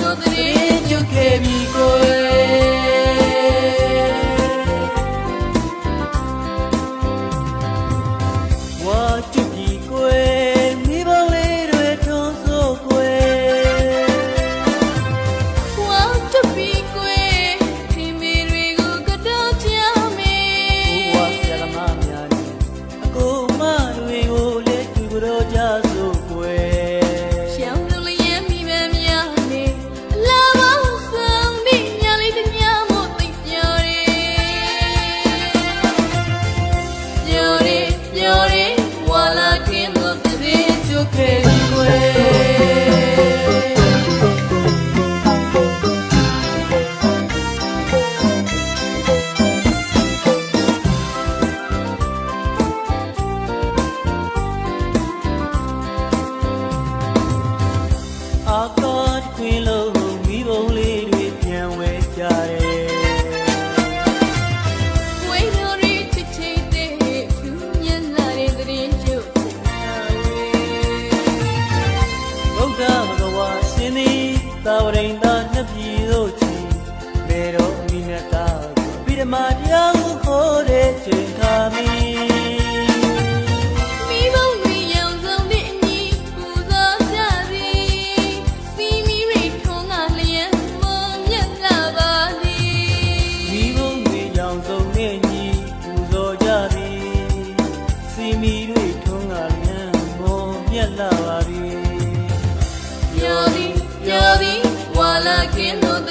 no derecho que mi corazón ပြီးတမတရားကိုခေါ်တဲ့ချိန်ခါမီလာပါပြီယောဒီယောဒီဝါလာကင်းတို့